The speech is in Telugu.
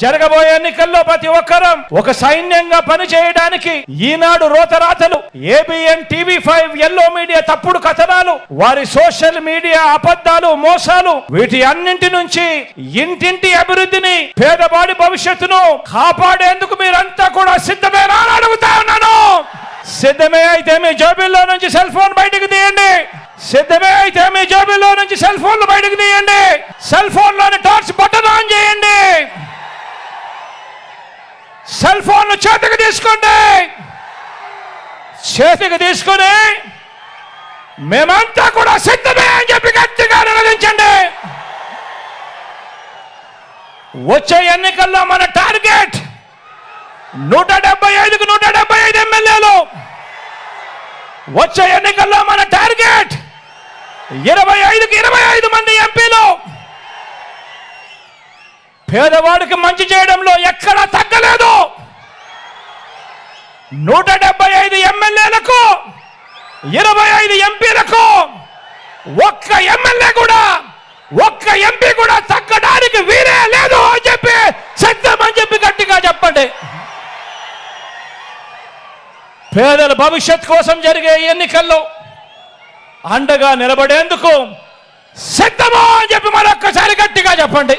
జరగబోయే ఎన్నికల్లో ప్రతి ఒక్కరం ఒక సైన్యంగా పనిచేయడానికి Eenadu రోతరాతలు ABN TV five yellow media తప్పుడు కథనాలు వారి సోషల్ మీడియా అబద్ధాలు మోసాలు వీటి అన్నింటి నుంచి ఇంటింటి అభివృద్ధిని పేదవాడి భవిష్యత్తును కాపాడేందుకు మీరంతా కూడా సిద్ధమేనా అడుగుతా ఉన్నాను. సిద్ధమే అయితే మీ జోబిల్లో నుంచి సెల్ ఫోన్ బయటకు తీయండి. సిద్ధమే అయితే మీ జోబిల్లో నుంచి సెల్ ఫోన్లు బయటకు తీయండి. సెల్ ఫోన్లోని టార్చ్ బటన్ ఆన్ చేయండి. సెల్ ఫోన్లు చేతికి తీసుకోండి. చేతికి తీసుకొని మేమంతా కూడా సిద్ధమే అని చెప్పి గట్టిగా నిలదించండి. వచ్చే ఎన్నికల్లో మన టార్గెట్ నూట డెబ్బై ఐదుకు నూట డెబ్బై ఐదు ఎమ్మెల్యేలు. వచ్చే ఎన్నికల్లో మన టార్గెట్ ఇరవై ఐదుకి ఇరవై ఐదు మంది ఎంపీలు. పేదవాడికి మంచి చేయడంలో ఎక్కడా తగ్గలేదు నూట డెబ్బై ఐదు ఎమ్మెల్యేలకు ఇరవై ఐదు ఎంపీలకు ఒక్క ఎమ్మెల్యే కూడా ఒక్క ఎంపీ కూడా తగ్గడానికి వీరే లేదు అని చెప్పి సిద్ధమని అని చెప్పి గట్టిగా చెప్పండి. పేదల భవిష్యత్ కోసం జరిగే ఎన్నికల్లో అండగా నిలబడేందుకు సిద్ధమా అని చెప్పి మరొక్కసారి గట్టిగా చెప్పండి.